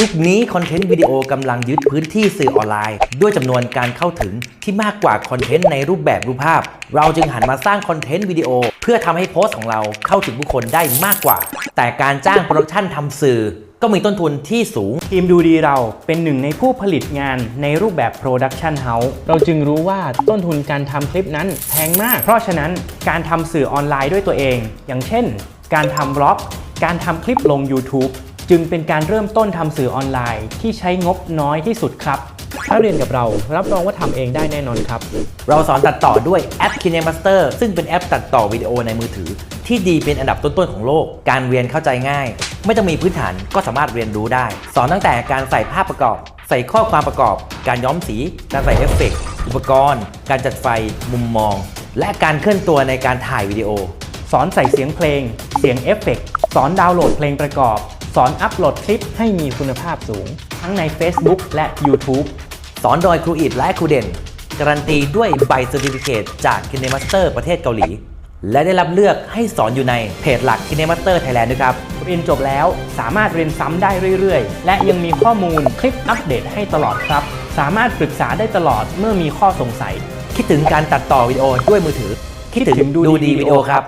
ยุคนี้คอนเทนต์วิดีโอกำลังยึดพื้นที่สื่อออนไลน์ ด้วยจำนวนการเข้าถึงที่มากกว่าคอนเทนต์ในรูปแบบรูปภาพ เราจึงหันมาสร้างคอนเทนต์วิดีโอ เพื่อทำให้โพสต์ของเราเข้าถึงผู้คนได้มากกว่า แต่การจ้างโปรดักชั่นทำสื่อ ก็มีต้นทุนที่สูง ทีมดูดีเราเป็นหนึ่งในผู้ผลิตงานในรูปแบบ Production House เราจึงรู้ว่าต้นทุนการทำคลิปนั้นแพงมาก เพราะฉะนั้นการทำสื่อออนไลน์ด้วยตัวเอง อย่างเช่น การทำบล็อก การทำคลิปลง YouTube จึงเป็นการเริ่มต้นทำสื่อออนไลน์ ที่ใช้งบน้อยที่สุดครับ ถ้าเรียนกับเรารับรองว่าทำเองได้แน่นอนครับ เราสอนตัดต่อด้วยแอป KineMaster ซึ่งเป็นแอปตัดต่อวิดีโอในมือถือ ที่ดีเป็นอันดับต้นๆของโลก การเรียนเข้าใจง่าย ไม่ต้องมีพื้นฐานก็สามารถเรียนรู้ได้ สอนตั้งแต่การใส่ภาพประกอบ ใส่ข้อความประกอบ การย้อมสี การใส่เอฟเฟกต์อุปกรณ์ การจัดไฟ มุมมอง และการเคลื่อนตัวในการถ่ายวิดีโอ สอนใส่เสียงเพลง เสียงเอฟเฟกต์สอนดาวน์โหลดเพลงประกอบ สอนอัปโหลดคลิปให้มีคุณภาพสูง ทั้งใน Facebook และ YouTube สอนโดยครูอิดและครูเด่น การันตีด้วยใบเซอร์ติฟิเคตจาก KineMaster ประเทศเกาหลี และได้รับเลือกให้สอนอยู่ในเพจหลัก KineMaster Thailand ด้วยครับ เรียนจบแล้วสามารถเรียนซ้ำได้เรื่อยๆ และยังมีข้อมูลคลิปอัปเดตให้ตลอดครับ สามารถปรึกษาได้ตลอดเมื่อมีข้อสงสัย คิดถึงการตัดต่อวิดีโอด้วยมือถือ คิดถึงดูดีวิดีโอครับ